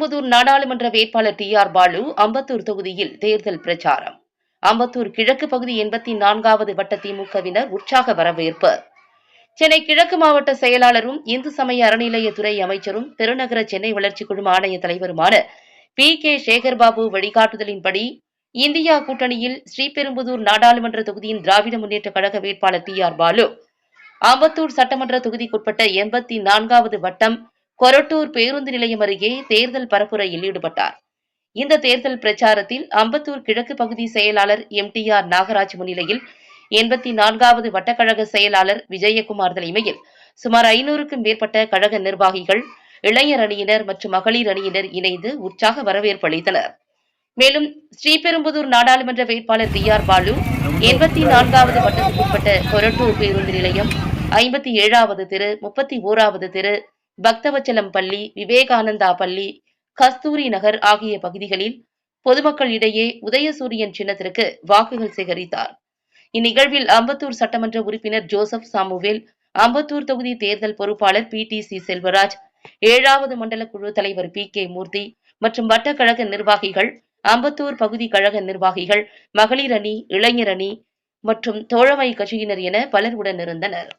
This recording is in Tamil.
ஸ்ரீபெரும்புதூர் நாடாளுமன்ற வேட்பாளர் டி ஆர் பாலு அம்பத்தூர் தொகுதியில் தேர்தல் பிரச்சாரம். அம்பத்தூர் கிழக்கு பகுதி எண்பத்தி நான்காவது வட்ட திமுகவினர் உற்சாக வரவேற்பு. சென்னை கிழக்கு மாவட்ட செயலாளரும் இந்து சமய அறநிலையத்துறை அமைச்சரும் பெருநகர சென்னை வளர்ச்சி குழும ஆணைய தலைவருமான பி. கே. சேகர்பாபு வழிகாட்டுதலின்படி இந்தியா கூட்டணியில் ஸ்ரீபெரும்புதூர் நாடாளுமன்ற தொகுதியின் திராவிட முன்னேற்ற கழக வேட்பாளர் டி ஆர் பாலு. அம்பத்தூர் சட்டமன்ற தொகுதிக்குட்பட்ட எண்பத்தி நான்காவது வட்டம் கொரட்டூர் பேருந்து நிலையம் அருகே தேர்தல் பரப்புரையில் ஈடுபட்டார். இந்த தேர்தல் பிரச்சாரத்தில் அம்பத்தூர் கிழக்கு பகுதி செயலாளர் எம் டி ஆர் நாகராஜ் முன்னிலையில் எண்பத்தி நான்காவது வட்டக்கழக செயலாளர் விஜயகுமார் தலைமையில் சுமார் ஐநூறுக்கும் மேற்பட்ட கழக நிர்வாகிகள் இளைஞர் அணியினர் மற்றும் மகளிர் அணியினர் இணைந்து உற்சாக வரவேற்பு அளித்தனர். மேலும் ஸ்ரீபெரும்புதூர் நாடாளுமன்ற வேட்பாளர் டி ஆர் பாலு எண்பத்தி நான்காவது வட்டத்துக்குட்பட்ட கொரட்டூர் பேருந்து நிலையம் ஐம்பத்தி ஏழாவது தெரு முப்பத்தி ஓராவது தெரு பக்தவச்சலம் பள்ளி விவேகானந்தா பள்ளி கஸ்தூரி நகர் ஆகிய பகுதிகளில் பொதுமக்கள் இடையே உதயசூரியன் சின்னத்திற்கு வாக்குகள் சேகரித்தார். இந்நிகழ்வில் அம்பத்தூர் சட்டமன்ற உறுப்பினர் ஜோசப் சாமுவேல் அம்பத்தூர் தொகுதி தேர்தல் பொறுப்பாளர் பி டி சி செல்வராஜ் ஏழாவது மண்டல குழு தலைவர் பி கே மூர்த்தி மற்றும் வட்டக்கழக நிர்வாகிகள் அம்பத்தூர் பகுதி கழக நிர்வாகிகள் மகளிர் அணி இளைஞர் அணி மற்றும் தோழமை கட்சியினர் என பலர் உடனிருந்தனர்.